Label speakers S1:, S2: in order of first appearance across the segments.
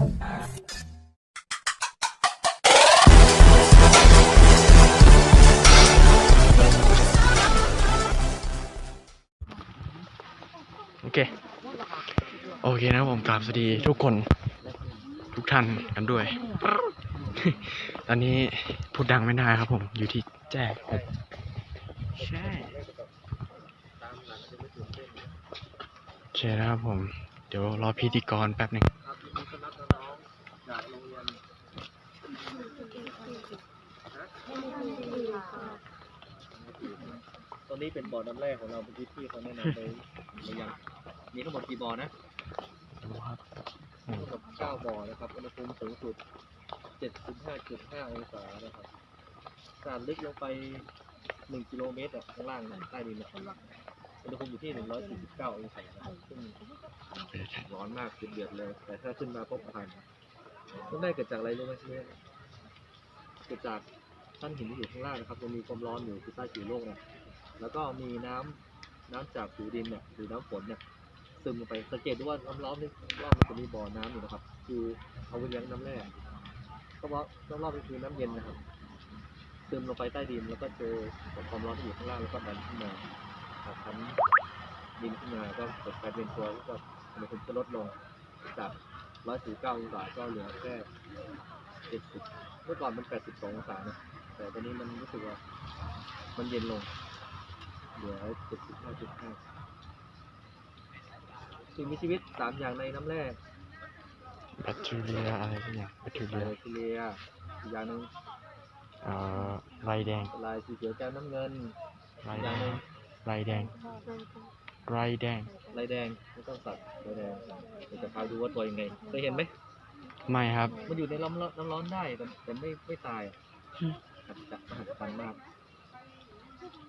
S1: โอเค โอเคนะครับผมกราบสวัสดีทุกคนทุกท่านกันด้วย ตอนนี้พูดดังไม่ได้ครับผม อยู่ที่แจ้ผมใช่โอเคนะครับผม เดี๋ยวรอพิธีกรแป๊บหนึ่ง
S2: ตอนนี้เป็นบ่อน้ำแร่ของเราเมื่อกี้ที่เขาแนะนำไปไปยังมีทั้งหมดกี่บ่อนะ
S1: ดูครับห
S2: ทั้
S1: นึ่
S2: ง
S1: ง
S2: หมดเก้าบ่อนะครับอุณหภูมิสูงสุด75.5องศานะครับการลึกลงไป1กิโลเมตรอะข้างล่างใต้ดินนะอุณหภูมิอยู่ที่149องศานะครับซึ่งร้อนมากเดือดๆเลย แต่ถ้าขึ้นมาพบผ่านต้องได้เกิดจากอะไรรู้ไหมเนี่ยเกิดจาก ชั้นหินที่อยู่ข้างล่างนะครับมันมีความร้อนอยู่ที่ใต้ผิวโลกนะแล้วก็มีน้ำน้ำจากผิวดินเนี่ยหรือน้ำฝนเนี่ยซึมลงไปสังเกตดูว่าน้ำล้อมนี่รอบมันจะมีบ่อน้ำอยู่นะครับ คือเอาไว้เลี้ยงน้ำแร่ก็เพราะรอบนี่คือน้ำเย็นนะครับซึมลงไปใต้ดินแล้วก็เจอความร้อนที่อยู่ข้างล่างแล้วก็ดันขึ้นมาจากชั้นดินขึ้นมาก็เกิดการเป็นตัวแล้วก็อุณหภูมิจะลดลงจาก149องศาก็เหลือแค่70เมื่อก่อนมัน82องศานะ แต่ตอนนี้มันรู้สึกว่า มันเย็นลงเหลือ75.5สิ่งมีชีวิตสามอย่างในน้ำแร่
S1: แบคทีเรียอะไรสักอย่างแบคที
S2: ไบ
S1: เรีย
S2: โอทีเรียอีกอย่างหนึ่ง
S1: เอ่อไรแดง
S2: ลายสีเขียวแก้มน้ำเงิน
S1: ไร
S2: อีกอ
S1: แด
S2: ย่าง
S1: ง
S2: หนึ่ง
S1: ไรแดงไรแดง
S2: ลายแดงไม่ต้องสัตว์ลายแดงเดี๋ยวจะพาดูว่าตัวยังไงเคยเห็นไหม
S1: ไม่ครับ
S2: มันอยู่ในน้ำร้อนน้ำร้อนได้แต่แต่ไม่ไม่ตายอะ
S1: อืม
S2: หัดจับมหัศจรรย์มาก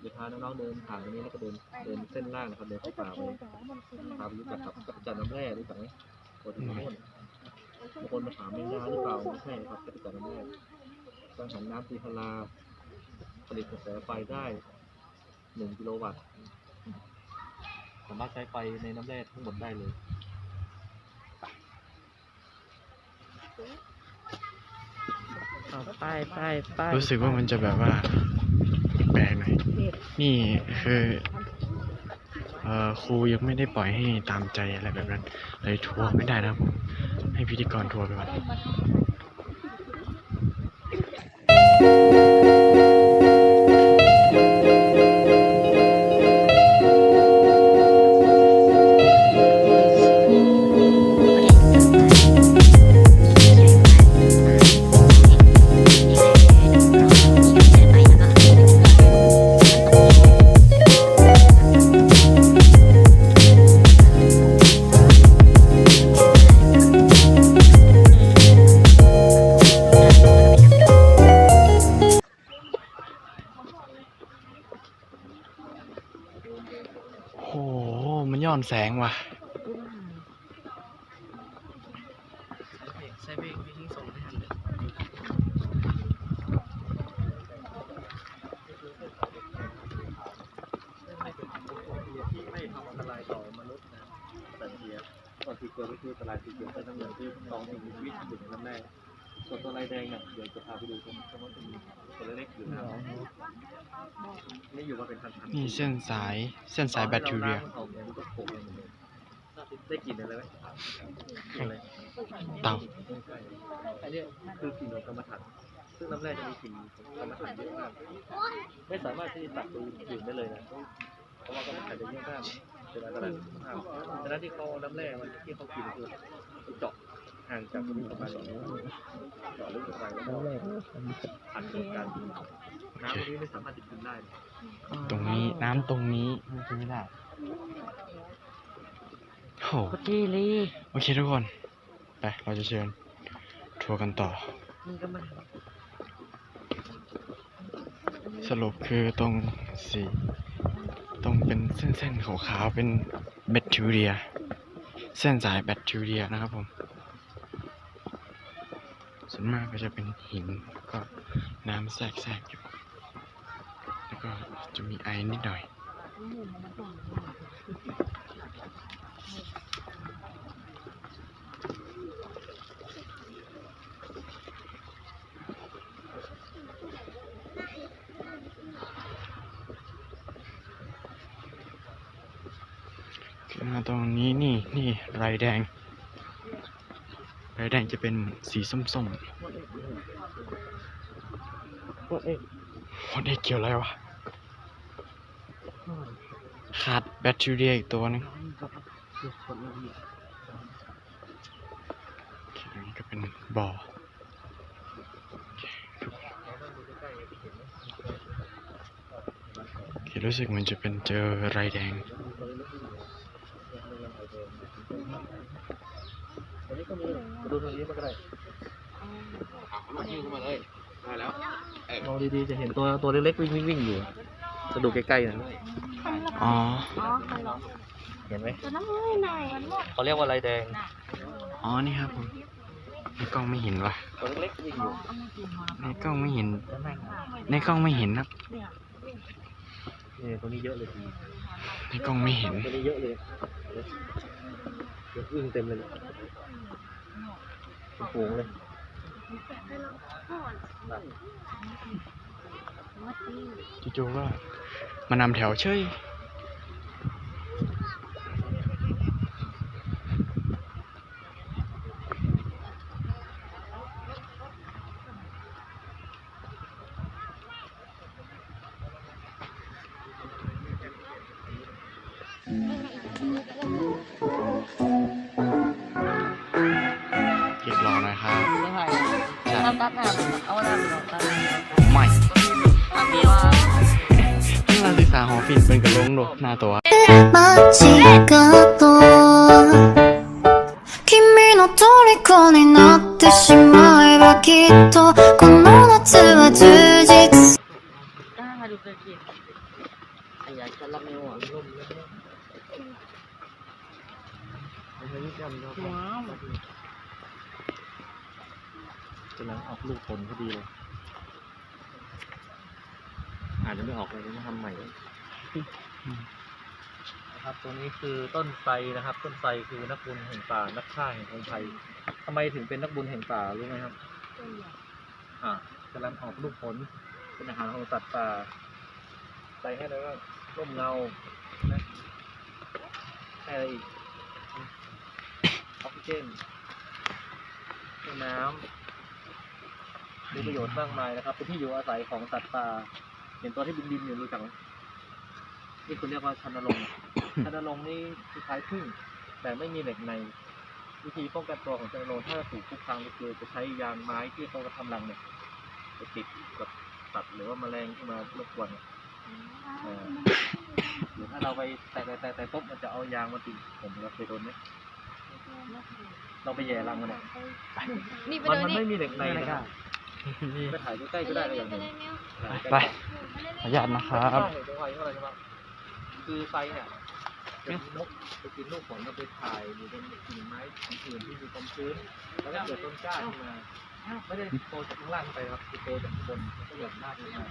S2: เดี๋ยวพาน้องๆเดินผ่านตรงนี้แล้วก็เดินเดินเส้นล่างนะครับเดินเข้าป่าไปพาไปรู้จักกับกับจันน้ำแร่รู้จักไหมตัวที่นู่นบางคนมาถามไม่ได้หรือเปล่าไม่ใช่ครับกับจันน้ำแร่กังหันน้ำตีพลาผลิตกระแสไฟได้หนึ่งกิโลวัตต์สามารถใช้ไฟในน้ำแร่ทั้งหมดได้เลย
S3: ไปไปไป
S1: รู้สึกว่ามันจะแบบว่าแปลกหน่อยนี่คือเอ่อครูยังไม่ได้ปล่อยให้ตามใจอะไรแบบนั้นเลยทัวร์ไม่ได้นะครับผมให้พิธีกรทัวร์ไปก่อน แสงว่ะ
S3: ใส่เกมีทิ้งส่งไม่ทันเลย
S2: ที่ไม่ทำอันตรายต่อมนุษย์นะแต่เทียก่อนที่เกิดก็นตรายสีเขียวใช้น้ำเงินที่สองสิ่งมีชีวิตอยู่ในน้ำแร่ ส่วนตัวลายแดงเนี่ยเดี๋ยวจะพาไปดูตรงตรงนั้นจะมีตัวเล็กๆอยู่นะนี่อยู่มาเป็นพันๆ
S1: นี่เส้นสายเส้นสายแบคทีเรีย
S2: ต่อให้าล้างมันออกเนี่ยมันก็โผล่มาเหมือนเดิมได้กลิ่นอะไรไหมกลิ่นอะไร
S1: เต่า
S2: อันเนี้ยคือกลิ่นของกรรมฐานซึ่งน้ำแร่จะมีกลิ่นของกรรมฐานเยอะมากไม่สามารถที่จะตักดูดื่มได้เลยนะเพราะว่ากรรมฐานจะเยอะมากเป็นอันตรายต่อสุขภาพฉะนั้นที่เขาเอาน้ำแร่มันที่เขากินคือไปเจาะ ห่างจากตรงนี้ประมาณนี้เจาะลึกลงไปแล้วก็อัดรวมกันน้ำตรงนี้ไม่สามารถจะกินได้นะ
S1: ตรงนี้น้ำตรงนี้มันกินไม่ได้โห
S3: ปจีรี
S1: โอเคทุกคน ไป เราจะเชิญทัวร์กันต่อ
S3: มึงก็มา
S1: สรุปคือตรงสีตรงเป็นเส้นๆขาวๆเป็นแบคทีเรีย เส้นสายแบคทีเรียนะครับผม ส่วนมากก็จะเป็นหินก็น้ำแทรกๆอยู่ แล้วก็จะมีไอ้นิดหน่อยมาตรงนี้นี่นี่ไรแดง ไรแดงจะเป็นสีส้ม
S2: ว่าเอ๊ะ
S1: ๆวันนี้เกี่ยวอะไรวะ ขาดแบคทีเรียอีกตัวหนึงโอเคอันนี้ก็เป็นบ่อโอเครู้สึกเหมันจะเป็นเจอไรแดง
S2: อันนี้ก็มีมาดูทางนี้มันก็ได้มองดีๆจะเห็นตัวตัวเล็กๆวิ่งวิ่งวิ่งอยู่จะดูใกล้ๆนะ
S1: อ๋อ
S4: อ๋อฮัลโหล
S2: เห็นไหม
S4: ตัวน้ำมือหน่อยมันหมด
S2: เขาเรียกว่าลายแดง
S1: อ๋อ นี่ครับผมในกล้องไม่เห็นวะ
S2: ตัวเล็กๆวิ่งอยู่
S1: ในกล้องไม่เห็น ในกล้องไม่เห็นครับ
S2: นี่ตัวนี้เยอะเลย
S1: ในกล้องไม่เห็น
S2: ตัวนี้เยอะเลยเยอะอึ้งเต็มเลย สูงเลย
S1: จู่ๆก็มานำแถวเฉย
S3: ทำตัดหน้าเอาหน้าไปลองตัด
S1: ไม่
S3: ทำเดียว
S1: ที่มาศึกษาหอฟินเป็นกระลงโดดหน้าตัว
S5: 間違と君の虜になってしまえばきっとこの夏は充実
S3: ก็มาดูเกินกินไอ้ยายจะรับนิ้วอ่ะว้าว
S2: กำลังออกลูกผลพอดีเลยอาจจะไม่ออกเลยต้องทำใหม่นะครับตัวนี้คือต้นไทรนะครับ ต้นไทรคือนักบุญแห่งป่านักฆ่าแห่งคนไทยทำไมถึงเป็นนักบุญแห่งป่ารู้ไหมครับอ่ากำลังออกลูกผลเป็นอาหารของสัตว์ป่าใส่ให้เลยว่าร่มเงานะให้อะไรอีกออกซิเจนน้ำ มีประโยชน์มากมายนะครับ เป็นที่อยู่อาศัยของสัตว์ป่าเห็นตัวที่บินบินๆอยู่รู้จักไหมนี่คุณเรียกว่าชันนรงค์ชันนรงค์นี่คล้ายๆพึ่งแต่ไม่มีเหล็กในวิธีป้องกันตัวของชันนรงค์ถ้าถูกคุกคามก็คือจะใช้ยางไม้ที่เขาทำรังเนี่ยไปติดกับสัตว์หรือว่าแมลงที่มารบกวนเนี่ยเออหรือถ้าเราไปแตะแตะแตะแตะปุ๊บมันจะเอายางมาติดผมเราเคยโดนไหมเราไปแย่รังมันเนี่ย
S4: นี่ไป
S2: มัน
S4: เลย
S2: มัน
S4: นี่
S2: ไม่มีเหล็กใน
S3: ไม่
S2: นะ
S3: ไไป
S2: ถ่ายใกล้ๆก็ได้ก็อย่างห
S4: ไป
S2: นึ่ง
S4: เลย
S1: ไปขออนุญาตนะครับ
S2: คือไฟเนี่ยเป็นกไปกินลูกผลแล้วไปถ่ายอยู่บนกิ่งไม้อื่นที่มีความชื้นแล้วก็เกิดต้นกล้าขึ้นมาไม่ได้โตจากข้างล่างไปครับคือโตจากบนก็หย่อนหน้าขึ้นมา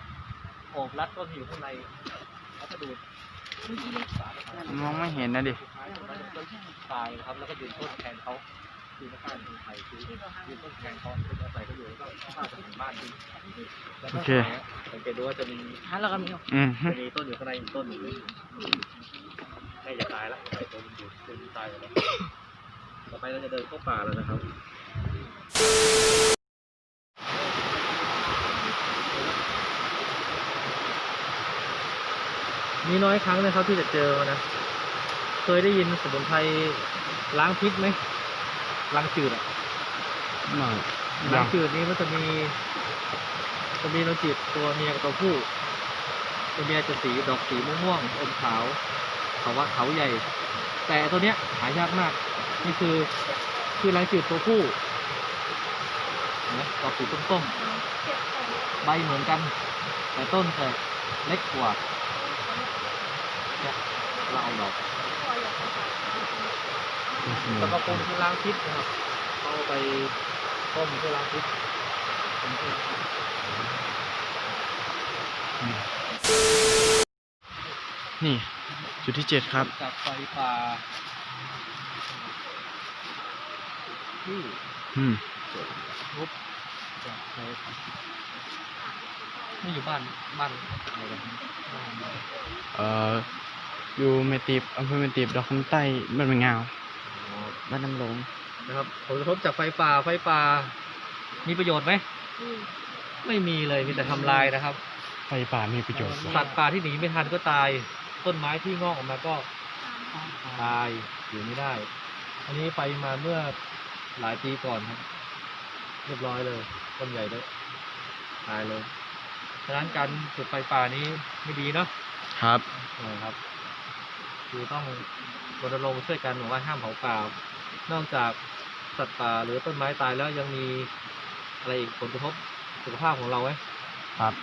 S2: โอบรัดต้นอยู่ข้างในแล้วก็ดูด
S1: มองไม่เห็นนะดิ
S2: สุดท้ายมันก็ต้นตายนะครับแล้วก็ยืนต้นแทนเขา คือนักการคนไทยคือยืนต้นแทนเขาเป็นอาศัยเขาอยู่แล้วก็เข้าไปถึงบ้านที่แล้วก็
S1: โอเค
S2: สังเกตดูว่าจะมี
S3: ฮัลโหลกันมิว
S1: อืมฮึ
S2: จะมีต้นอยู่ข้างในอีกต้นหนึ่งใกล้จะตายแล้วใส่ต้นอยู่ต้นตายแล้วต่อไปเราจะเดินเข้าป่าแล้วนะครับมีน้อยครั้งนะครับที่จะเจอมันนะ เคยได้ยินสมุนไพรล้างพิษไหม ล้างจืดอะ
S1: ไม่
S2: ล้า
S1: ยังง
S2: จืดนี้มันจะมีจะมีน้ำจืดตัวเมียกับตัวผู้ตัวเมียจะสีดอกสีม่วงๆอมขาวเขาว่าเขาใหญ่ แต่ตัวเนี้ยหายากมาก นี่คือคือล้างจืดตัวผู้เห็นไหมดอกสีส้มๆใบเหมือนกัน แต่ต้นจะเล็กกว่าเนี่ยเราเอาดอก แล้วก็ปรุงคือล้างพิษนะครับเอาไปต้มเพื่อล้างพิษต้มเพื่อล้างพิษ
S1: นี่ จุดที่เจ็ดครับ
S2: จากไฟป่าที่
S1: อืม
S2: ทุบจากไฟป่าไม่อยู่บ้านบ้านอะไรกันบ้าน
S1: เอ่ออยู่เมติบอำเภอเมติบดอกคำใต้บ้านมะงาว
S2: อ๋อ
S3: บ้านน้ำลง
S2: นะครับผลกระทบจากไฟป่าไฟป่า มีประโยชน์ไหมไม่มีเลยมีแต่ทำลายนะครับ
S1: ไฟป่ามีประโยชน์
S2: สัตว์ป่าที่หนีไม่ทันก็ตาย ต้นไม้ที่งอกออกมาก็ตายอยู่ไม่ได้ อันนี้ไปมาเมื่อหลายปีก่อนครับ เรียบร้อยเลยต้นใหญ่ด้วยตายเลยฉะนั้นการจุดไฟป่านี้ไม่ดีเนาะ
S1: ครับ
S2: นะครับ คือต้องรณรงค์ช่วยกันบอกว่าห้ามเผาป่านอกจากสัตว์ป่าหรือต้นไม้ตายแล้วยังมีอะไรอีกผลกระทบสุขภาพของเราไหม
S1: ครับ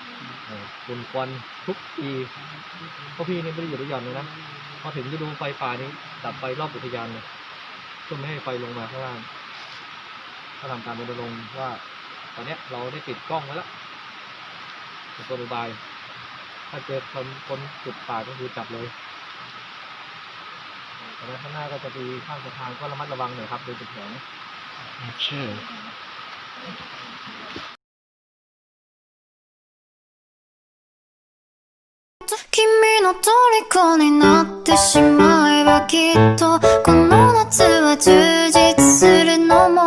S2: เออฝุ่นควันทุกปีเพราะพี่นี่ไม่ได้อยู่ได้หย่อนเลยนะพอถึงฤดูไฟป่านี้ดับไฟรอบอุทยานเลยเพื่อไม่ให้ไฟลงมาข้างล่างก็ทำการรณรงค์ว่า ตอนเนี้ยเราได้ติดกล้องไว้แล้วเป็นตัวบาย ถ้าเจอคนคนจุดป่าก็คือจับเลย ตอนนั้นข้างหน้าก็จะมีข้างสะพานก็ระมัดระวังหน่อยครับโดยเป็นแถวนะ
S1: โอเค
S5: 君の虜になってしまえばきっとこの夏は充実するのもど